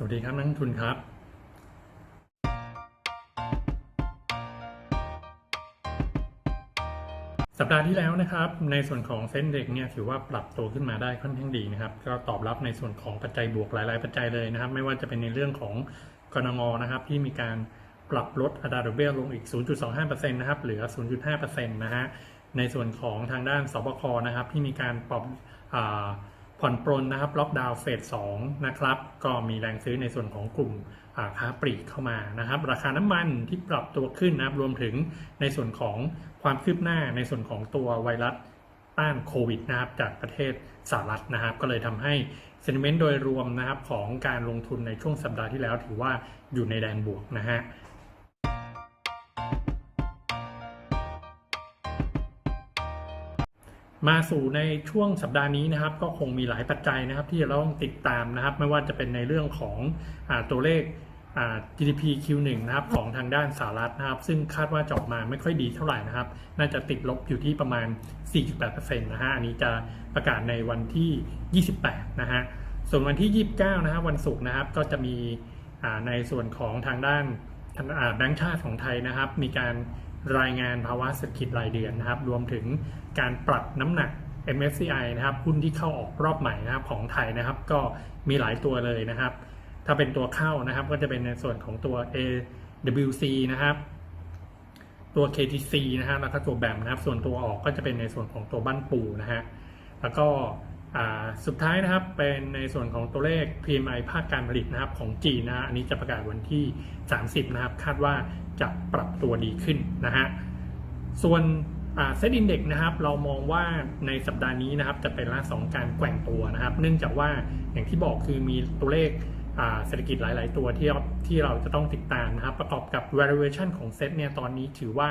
สวัสดีครับนักทุนครับ สัปดาห์ที่แล้วนะครับ ในส่วนของเส้นเด็กเนี่ยถือว่าปรับตัวขึ้นมาได้ค่อนข้างดีนะครับ ก็ตอบรับในส่วนของปัจจัยบวกหลายๆ ปัจจัยเลยนะครับ ไม่ว่าจะเป็นในเรื่องของกรงงนะครับ ที่มีการปรับลดอัตราดอกเบี้ยลงอีก 0.25%นะครับเหลือ 0.5%นะฮะในส่วนของทางด้านสบคนะครับที่มีการปรับอ่า ผ่อนปรนนะครับล็อกดาวน์เฟส2นะครับก็มีแรงซื้อในส่วนของกลุ่มค้าปลีกเข้ามานะครับ ราคาน้ำมันที่ปรับตัวขึ้นนะครับรวมถึงในส่วนของความคืบหน้าในส่วนของตัวไวรัสต้านโควิดนะครับจากประเทศสหรัฐนะครับ ก็เลยทำให้เซนิเมนต์โดยรวมนะครับของการลงทุนในช่วงสัปดาห์ที่แล้วถือว่าอยู่ในแดนบวกนะฮะ มาสู่ในช่วงสัปดาห์นี้นะครับ ก็คงมีหลายปัจจัยนะครับ ที่เราต้องติดตามนะครับ ไม่ว่าจะเป็นในเรื่องของอตัวเลข GDP Q1 นะครับของทางด้านสหรัฐนะครับ ซึ่งคาดว่าจะออกมาไม่ค่อยดีเท่าไหร่นะครับ น่าจะติดลบอยู่ที่ประมาณ 4.8%นะฮะอันนี้จะประกาศในวันที่ 28 นะฮะส่วนวันที่ 29 นะครับวันศุกร์นะครับก็จะมีในส่วนของทางด้านทางอ่าแบงก์ชาติของไทยนะครับ มีการ รายงานภาวะเศรษฐกิจรายเดือนนะครับ รวมถึงการปรับน้ำหนัก MSCI นะครับหุ้นที่เข้าออกรอบใหม่นะครับของไทยนะครับ ก็มีหลายตัวเลยนะครับ ถ้าเป็นตัวเข้านะครับก็จะเป็นในส่วนของตัว AWC นะครับ ตัว KTC นะฮะแล้วก็ตัวแบมนะครับ ส่วนตัวออกก็จะเป็นในส่วนของตัวบ้านปูนะฮะแล้วก็สุดท้ายนะครับเป็นในส่วนของตัวเลข PMI ภาคการผลิตนะครับของจีนนะฮะอันนี้จะประกาศวันที่ 30 นะครับ คาดว่า จะปรับตัวดีขึ้นนะฮะ ส่วนเซตอินเด็กนะครับเรามองว่าในสัปดาห์นี้นะครับจะเป็นลักษณะของการแกว่งตัวนะครับ เนื่องจากว่าอย่างที่บอกคือมีตัวเลขเศรษฐกิจหลาย ๆ ตัวที่ที่เราจะต้องติดตามนะครับ ประกอบกับ valuation ของเซตเนี่ยตอนนี้ถือว่า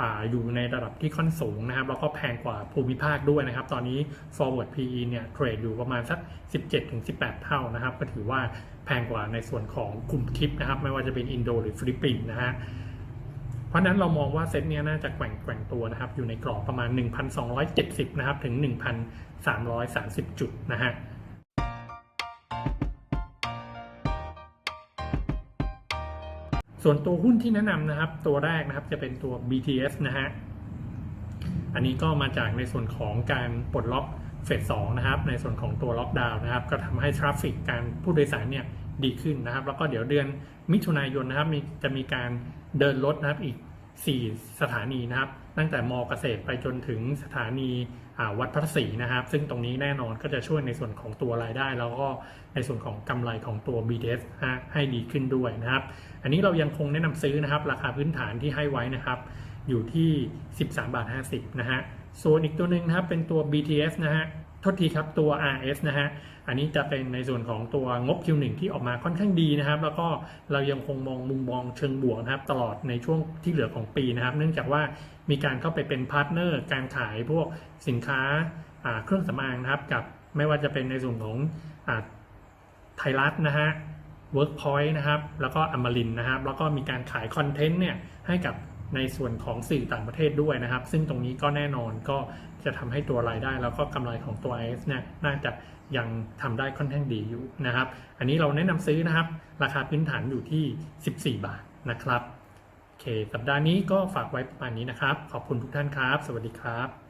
ออยู่ในระดับที่ค่อนสูงนะครับ แล้วก็แพงกว่าภูมิภาคด้วยนะครับ ตอนนี้ forward PE เนี่ยเทรดอยู่ประมาณสัก 17-18 เท่านะครับ ก็ถือว่าแพงกว่าในส่วนของกลุ่มคลิปนะครับ ไม่ว่าจะเป็นอินโดหรือฟิลิปปินส์นะฮะ ราะนั้นเรามองว่าเซ็ตนี้น่าจะแกว่งแกว่งตัวนะครับ อยู่ในกรอบประมาณ 1,270 นะครับ ถึง 1,330 จุดนะฮะส่วนตัวหุ้นที่แนะนำนะครับ ตัวแรกนะครับจะเป็นตัว BTS นะฮะ อันนี้ก็มาจากในส่วนของการปลดล็อกเฟสสองนะครับ ในส่วนของตัวล็อกดาวน์นะครับ ก็ทำให้ทราฟฟิกการผู้โดยสารเนี่ยดีขึ้นนะครับ แล้วก็เดี๋ยวเดือนมิถุนายนนะครับมีจะมีการ เดินรถนะครับอีก 4 สถานีนะครับ ตั้งแต่มอเกษตรไปจนถึงสถานีวัดพระศรีนะครับ ซึ่งตรงนี้แน่นอนก็จะช่วยในส่วนของตัวรายได้ แล้วก็ในส่วนของกำไรของตัว BTS ฮะให้ดีขึ้นด้วยนะครับ อันนี้เรายังคงแนะนำซื้อนะครับ ราคาพื้นฐานที่ให้ไว้นะครับ อยู่ที่ 13 บาท 50 นะฮะส่วนอีกตัวหนึ่งนะครับเป็นตัว BTS นะฮะ ทษทีครับตัว RS นะฮะ อันนี้จะเป็นในส่วนของตัวงบ Q1 ที่ออกมาค่อนข้างดีนะครับ แล้วก็เรายังคงมองมุมมองเชิงบวกนะครับ ตลอดในช่วงที่เหลือของปีนะครับ เนื่องจากว่ามีการเข้าไปเป็นพาร์ทเนอร์ การขายพวกสินค้าเครื่องสำอางนะครับ กับไม่ว่าจะเป็นในส่วนของอไทยรัฐนะฮะ Workpoint นะครับ แล้วก็อมรินนะครับ แล้วก็มีการขายคอนเทนต์เนี่ยให้กับ ในส่วนของสื่อต่างประเทศด้วยนะครับ ซึ่งตรงนี้ก็แน่นอนก็จะทำให้ตัวรายได้แล้วก็กำไรของตัว IS เนี่ยน่าจะยังทำได้ค่อนข้างดีอยู่นะครับ อันนี้เราแนะนำซื้อนะครับ ราคาพื้นฐานอยู่ที่ 14 บาทนะครับโอเคสัปดาห์นี้ก็ฝากไว้ประมาณนี้นะครับ ขอบคุณทุกท่านครับ สวัสดีครับ